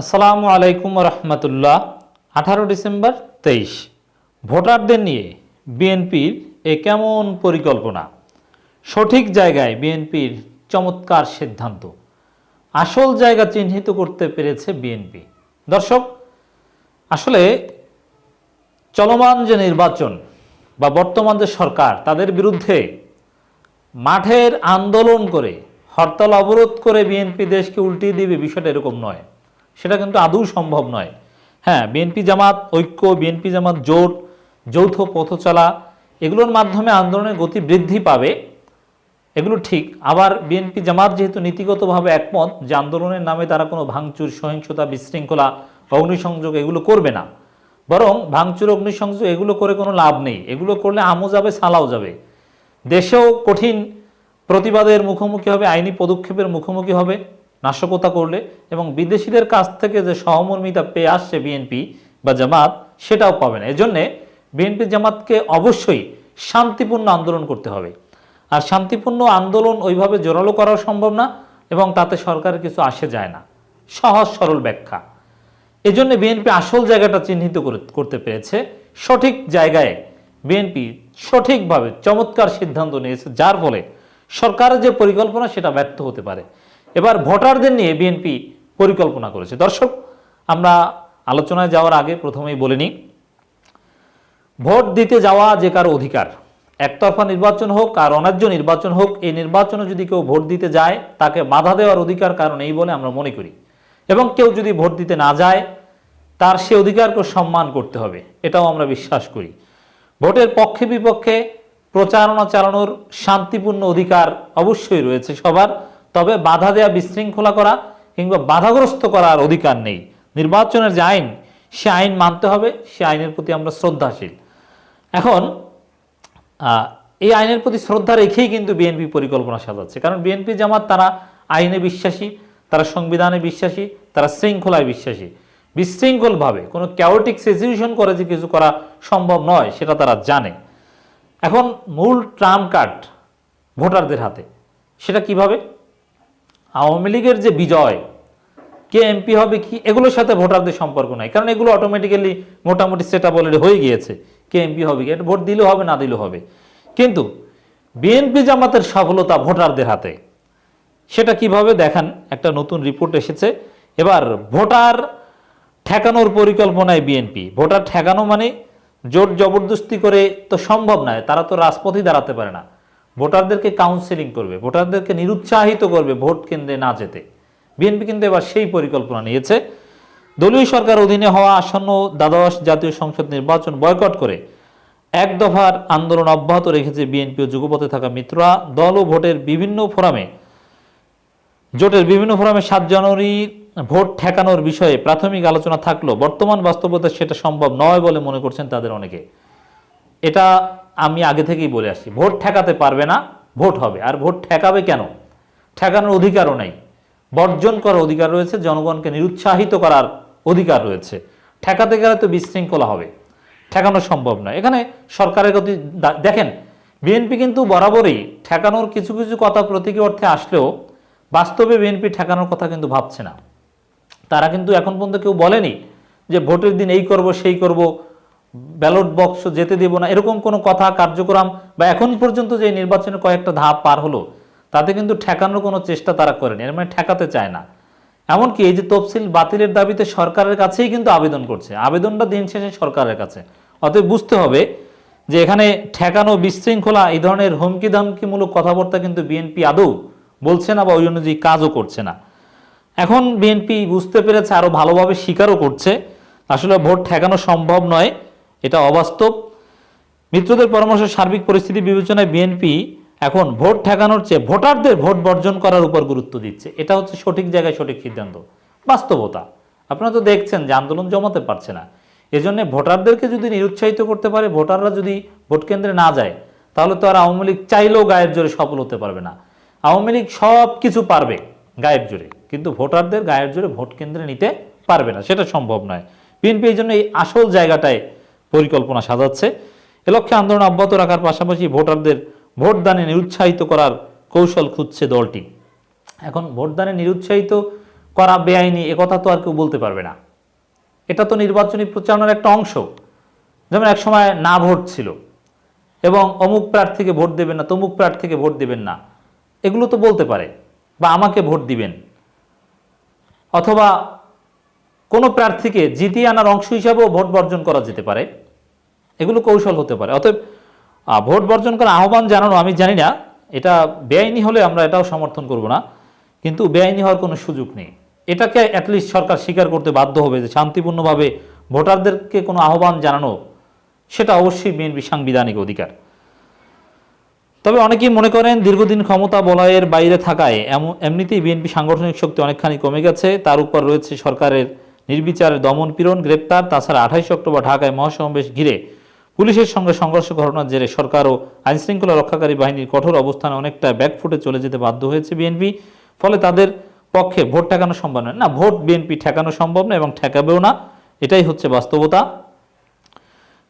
আসসালামু আলাইকুম রহমতুল্লাহ আঠারো ডিসেম্বর তেইশ। ভোটারদের নিয়ে বিএনপির এ কেমন পরিকল্পনা? সঠিক জায়গায় বিএনপির চমৎকার সিদ্ধান্ত। আসল জায়গা চিহ্নিত করতে পেরেছে বিএনপি। দর্শক, আসলে চলমান যে নির্বাচন বা বর্তমান যে সরকার, তাদের বিরুদ্ধে মাঠের আন্দোলন করে হরতাল অবরোধ করে বিএনপি দেশকে উল্টিয়ে দিবে বিষয়টা এরকম নয়। সেটা কিন্তু আদৌ সম্ভব নয়। হ্যাঁ বিএনপি জামাত, ঐক্য বিএনপি জামাত, জোট, যৌথ পথচলা, এগুলোর মাধ্যমে আন্দোলনের গতি বৃদ্ধি পাবে। এগুলো ঠিক। আবার বিএনপি জামাত যেহেতু নীতিগতভাবে একমত যে আন্দোলনের নামে তারা কোনো ভাঙচুর, সহিংসতা, বিশৃঙ্খলা অগ্নিসংযোগ এগুলো করবে না। বরং ভাঙচুর, অগ্নিসংযোগ এগুলো করে কোনো লাভ নেই। এগুলো করলে আমও যাবে, সালাও যাবে। দেশেও কঠিন প্রতিবাদের মুখোমুখি হবে, আইনি পদক্ষেপের মুখোমুখি হবে। নাশকতা করলে এবং বিদেশিদের কাছ থেকে যে সহমর্মিতা পেয়ে আসছে বিএনপি বা জামাত, সেটাও পাবে না। এজন্যে বিএনপি জামাতকে অবশ্যই শান্তিপূর্ণ আন্দোলন করতে হবে। আর শান্তিপূর্ণ আন্দোলন ওইভাবে জোরালো করাও সম্ভব না এবং তাতে সরকারের কিছু আসে যায় না। সহজ, সরল ব্যাখ্যা। এজন্য বিএনপি আসল জায়গাটা চিহ্নিত করে- করতে পেরেছে। সঠিক জায়গায় বিএনপি সঠিকভাবে চমৎকার সিদ্ধান্ত নিয়েছে, যার ফলে সরকারের যে পরিকল্পনা, সেটা ব্যর্থ হতে পারে। এবার ভোটারদের নিয়ে বিএনপি পরিকল্পনা করেছে। দর্শক, আমরা আলোচনায় যাওয়ার আগে প্রথমেই বলে নিই, ভোট দিতে যাওয়া যে কারও অধিকার, একতরফা নির্বাচন হোক আর অন্যায্য নির্বাচন হোক, এই নির্বাচনে যদি কেউ ভোট দিতে যায়, তাকে বাধা দেওয়ার অধিকার কারণ এই বলে আমরা মনে করি। এবং কেউ যদি ভোট দিতে না যায়, তার সে অধিকারকে সম্মান করতে হবে, এটাও আমরা বিশ্বাস করি। ভোটের পক্ষে বিপক্ষে প্রচারণা চালানোর শান্তিপূর্ণ অধিকার অবশ্যই রয়েছে সবার। তবে বাধা দেয়া, বিশৃঙ্খলা করা কিংবা বাধাগ্রস্ত করার অধিকার নেই। নির্বাচনের যে আইন, সে আইন মানতে হবে, সে আইনের প্রতি আমরা শ্রদ্ধাশীল। এখন এই আইনের প্রতি শ্রদ্ধা রেখেই কিন্তু বিএনপি পরিকল্পনা সাজাচ্ছে। কারণ বিএনপি জামাত তারা আইনে বিশ্বাসী, তারা সংবিধানে বিশ্বাসী, তারা শৃঙ্খলায় বিশ্বাসী। বিশৃঙ্খলভাবে, কোনো ক্যাওটিক সিচুয়েশন করে যে কিছু করা সম্ভব নয়, সেটা তারা জানে। এখন, মূল ট্রাম্প কার্ড ভোটারদের হাতে, সেটা কীভাবে? আওয়ামী লীগের যে বিজয়, কে এমপি হবে, কি, এগুলোর সাথে ভোটারদের সম্পর্ক নাই। কারণ এগুলো অটোমেটিক্যালি মোটামুটি সেটা বলে হয়ে গিয়েছে। কে এমপি হবে, কি, ভোট দিলেও হবে, না দিলেও হবে। কিন্তু বিএনপি জামাতের সফলতা ভোটারদের হাতে, সেটা কীভাবে দেখান? একটা নতুন রিপোর্ট এসেছে। এবার ভোটার ঠেকানোর পরিকল্পনায় বিএনপি ভোটার ঠেকানো মানে জোর জবরদস্তি করে তো সম্ভব নয়, তারা তো রাজপথেই দাঁড়াতে পারে না। ভোটারদেরকে কাউন্সেলিং করবে, ভোটারদেরকে নিরুৎসাহিত করবে ভোট কেন্দ্রে না যেতে। বিএনপি কিন্তু এবার সেই পরিকল্পনা নিয়েছে। দলীয় সরকার অধীনে হওয়া আসন্ন দ্বাদশ জাতীয় সংসদ নির্বাচন বয়কট করে এক দফার আন্দোলন অব্যাহত রেখেছে বিএনপি ও যুগপথে থাকা মিত্ররা। দল ও ভোটের বিভিন্ন ফোরামে, জোটের বিভিন্ন ফোরামে সাত জানুয়ারি ভোট ঠেকানোর বিষয়ে প্রাথমিক আলোচনা থাকলেও বর্তমান বাস্তবতা সেটা সম্ভব নয় বলে মনে করছেন তাদের অনেকে। এটা আমি আগে থেকেই বলে আসছি, ভোট ঠেকাতে পারবে না, ভোট হবে। আর ভোট ঠেকাবে কেন? ঠেকানোর অধিকারও নেই। বর্জন করার অধিকার রয়েছে, জনগণকে নিরুৎসাহিত করার অধিকার রয়েছে। ঠেকাতে গেলে তো বিশৃঙ্খলা হবে। ঠেকানো সম্ভব নয়। এখানে সরকারের গতি দেখেন, বিএনপি কিন্তু বরাবরই ঠেকানোর কিছু কিছু কথা প্রতীকী অর্থে আসলেও বাস্তবে বিএনপি ঠেকানোর কথা কিন্তু ভাবছে না। তারা কিন্তু এখন পর্যন্ত কেউ বলেনি যে ভোটের দিন এই করব, সেই করব। ব্যালট বক্স যেতে দেব না, এরকম কোনো কথা, কার্যক্রম বা এখন পর্যন্ত যে নির্বাচনের কয়েকটা ধাপ পার হলো, তাতে কিন্তু ঠেকানোর কোনো চেষ্টা তারা করেনি, এর মানে ঠেকাতে চায় না। এমনকি এই যে তফসিল বাতিলের দাবিতে সরকারের কাছেই কিন্তু আবেদন করছে, আবেদনটা দিন শেষে সরকারের কাছে। অতএব বুঝতে হবে যে এখানে ঠেকানো বিশৃঙ্খলা, এই ধরনের হুমকি ধামকিমূলক কথাবার্তা কিন্তু বিএনপি আদৌ বলছে না বা ওই অনুযায়ী কাজও করছে না। এখন বিএনপি বুঝতে পেরেছে, আরও ভালোভাবে স্বীকারও করছে। আসলে ভোট ঠেকানো সম্ভব নয়। এটা অবাস্তব। মিত্রদের পরামর্শ সার্বিক পরিস্থিতি বিবেচনায় বিএনপি এখন ভোট ঠেকানোর চেয়ে ভোটারদের ভোট বর্জন করার উপর গুরুত্ব দিচ্ছে। এটা হচ্ছে সঠিক জায়গায় সঠিক সিদ্ধান্ত। বাস্তবতা। আপনারা তো দেখছেন যে আন্দোলন জমাতে পারছে না। এজন্য ভোটারদেরকে যদি নিরুৎসাহিত করতে পারে, ভোটাররা যদি ভোট কেন্দ্রে না যায়, তাহলে তো আর আওয়ামী লীগ চাইলেও গায়ের জোরে সফল হতে পারবে না। আওয়ামী লীগ সব কিছু পারবে গায়ের জোরে, কিন্তু ভোটারদের গায়ের জোরে ভোট কেন্দ্রে নিতে পারবে না। সেটা সম্ভব নয়। বিএনপি এই জন্য এই আসল জায়গাটায় পরিকল্পনা সাজাচ্ছে। এ লক্ষ্যে আন্দোলন অব্যাহত রাখার পাশাপাশি ভোটারদের ভোটদানে নিরুৎসাহিত করার কৌশল খুঁজছে দলটি। এখন ভোটদানে নিরুৎসাহিত করা বেআইনি একথা তো আর কেউ বলতে পারবে না। এটা তো নির্বাচনী প্রচারণার একটা অংশ। যেমন এক সময় না ভোট ছিল। এবং অমুক প্রার্থীকে ভোট দেবেন না, তমুক প্রার্থীকে ভোট দেবেন না। এগুলো তো বলতে পারে। বা আমাকে ভোট দিবেন। অথবা কোনো প্রার্থীকে জিতিয়ে আনার অংশ হিসাবেও ভোট বর্জন করা যেতে পারে। এগুলো কৌশল হতে পারে। অতএব ভোট বর্জন করার আহ্বান জানানো আমি জানি না। এটা বেআইনি হলে আমরা এটাও সমর্থন করব না। কিন্তু বেআইনি হওয়ার কোনো সুযোগ নেই। এটাকে অ্যাটলিস্ট সরকার স্বীকার করতে বাধ্য হবে যে শান্তিপূর্ণভাবে ভোটারদেরকে কোনো আহ্বান জানানো, সেটা অবশ্যই বিএনপি সাংবিধানিক অধিকার। তবে অনেকেই মনে করেন দীর্ঘদিন ক্ষমতা বলয়ের বাইরে থাকায় এমন, এমনিতেই বিএনপি সাংগঠনিক শক্তি অনেকখানি কমে গেছে। তার উপর রয়েছে সরকারের নির্বিচারে দমন পীড়ন, গ্রেপ্তার, তাছাড়া আঠাইশ অক্টোবর ঢাকায় মহাসমাবেশ ঘিরে পুলিশের সঙ্গে সংঘর্ষ ঘটনার জেরে সরকার ও আইনশৃঙ্খলা রক্ষাকারী বাহিনীর কঠোর অবস্থানে অনেকটা ব্যাকফুটে চলে যেতে বাধ্য হয়েছে বিএনপি। ফলে তাদের পক্ষে ভোট ঠেকানো সম্ভব নয়। না, ভোট বিএনপি ঠেকানো সম্ভব না এবং ঠেকাবেও না। এটাই হচ্ছে বাস্তবতা।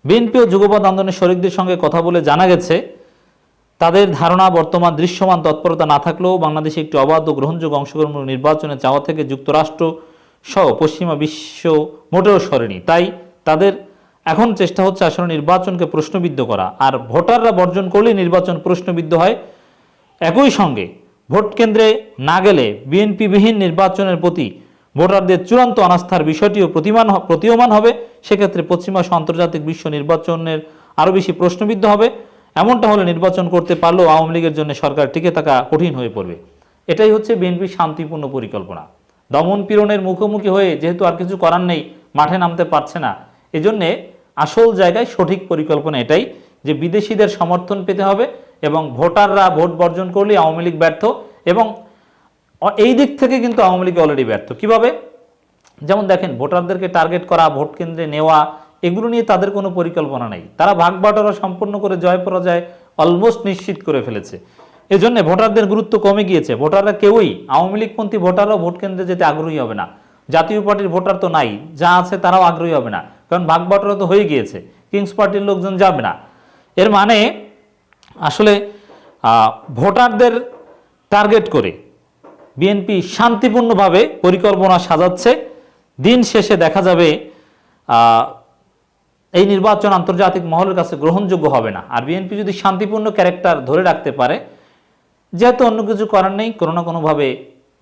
বিএনপি ও যুগপৎ আন্দোলনের শরিকদের সঙ্গে কথা বলে জানা গেছে, তাদের ধারণা বর্তমান দৃশ্যমান তৎপরতা না থাকলেও বাংলাদেশে একটি অবাধ ও গ্রহণযোগ্য অংশগ্রহণ নির্বাচনে চাওয়া থেকে যুক্তরাষ্ট্র সহ পশ্চিমা বিশ্ব মোটেও সরেনি। তাই তাদের এখন চেষ্টা হচ্ছে আসলে নির্বাচনকে প্রশ্নবিদ্ধ করা। আর ভোটাররা বর্জন করলেই নির্বাচন প্রশ্নবিদ্ধ হয় একই সঙ্গে। ভোট কেন্দ্রে না গেলে বিএনপিবিহীন নির্বাচনের প্রতি ভোটারদের চূড়ান্ত অনাস্থার বিষয়টিও প্রতিমান প্রতীয়মান হবে। সেক্ষেত্রে পশ্চিমা আন্তর্জাতিক বিশ্ব নির্বাচনের আরও বেশি প্রশ্নবিদ্ধ হবে। এমনটা হলে নির্বাচন করতে পারলেও আওয়ামী লীগের জন্য সরকার টিকে থাকা কঠিন হয়ে পড়বে। এটাই হচ্ছে বিএনপির শান্তিপূর্ণ পরিকল্পনা। দমন পীড়নের মুখোমুখি হয়ে যেহেতু আর কিছু করার নেই, মাঠে নামতে পারছে না। এজন্যে আসল জায়গায় সঠিক পরিকল্পনা এটাই যে বিদেশিদের সমর্থন পেতে হবে এবং ভোটাররা ভোট বর্জন করলে আওয়ামী লীগ ব্যর্থ এবং এই দিক থেকে কিন্তু আওয়ামী লীগ অলরেডি ব্যর্থ। কীভাবে? যেমন দেখেন, ভোটারদেরকে টার্গেট করা, ভোট কেন্দ্রে নেওয়া, এগুলো নিয়ে তাদের কোনো পরিকল্পনা নেই। তারা ভাগ বাটোয়ারা সম্পূর্ণ করে জয় পরাজয় অলমোস্ট নিশ্চিত করে ফেলেছে। এজন্য ভোটারদের গুরুত্ব কমে গিয়েছে। ভোটাররা কেউই আওয়ামী লীগপন্থী ভোটাররাও ভোট কেন্দ্রে যেতে আগ্রহী হবে না। জাতীয় পার্টির ভোটার তো নাই, যা আছে তারাও আগ্রহী হবে না। কারণ ভাগ বাটোয়ারা তো হয়ে গিয়েছে, কিংস পার্টির লোকজন যাবে না। এর মানে আসলে ভোটারদের টার্গেট করে বিএনপি শান্তিপূর্ণভাবে পরিকল্পনা সাজাচ্ছে। দিন শেষে দেখা যাবে এই নির্বাচন আন্তর্জাতিক মহলের কাছে গ্রহণযোগ্য হবে না। আর বিএনপি যদি শান্তিপূর্ণ ক্যারেক্টার ধরে রাখতে পারে যেহেতু অন্য কিছু করার নেই, কোনো না কোনোভাবে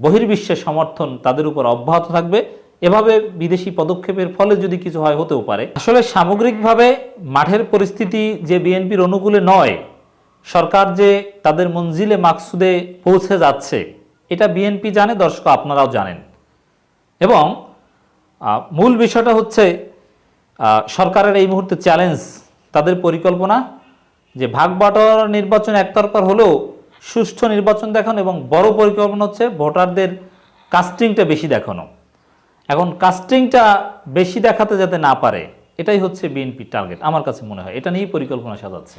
বহির্বিশ্বের সমর্থন তাদের উপর অব্যাহত থাকবে। এভাবে বিদেশি পদক্ষেপের ফলে যদি কিছু হয়, হতেও পারে। আসলে সামগ্রিকভাবে মাঠের পরিস্থিতি যে বিএনপির অনুকূলে নয়, সরকার যে তাদের মঞ্জিলে মাকসুদে পৌঁছে যাচ্ছে, এটা বিএনপি জানে, দর্শক আপনারাও জানেন। এবং মূল বিষয়টা হচ্ছে সরকারের এই মুহূর্তে চ্যালেঞ্জ, তাদের পরিকল্পনা যে ভাগ বাটোয়ারা নির্বাচন একতরফার হলেও সুষ্ঠু নির্বাচন দেখানো এবং বড় পরিকল্পনা হচ্ছে ভোটারদের কাস্টিংটা বেশি দেখানো। এখন কাস্টিংটা বেশি দেখাতে যাতে না পারে, এটাই হচ্ছে বিএনপির টার্গেট, আমার কাছে মনে হয়। এটা নিয়েই পরিকল্পনা সাজাচ্ছে।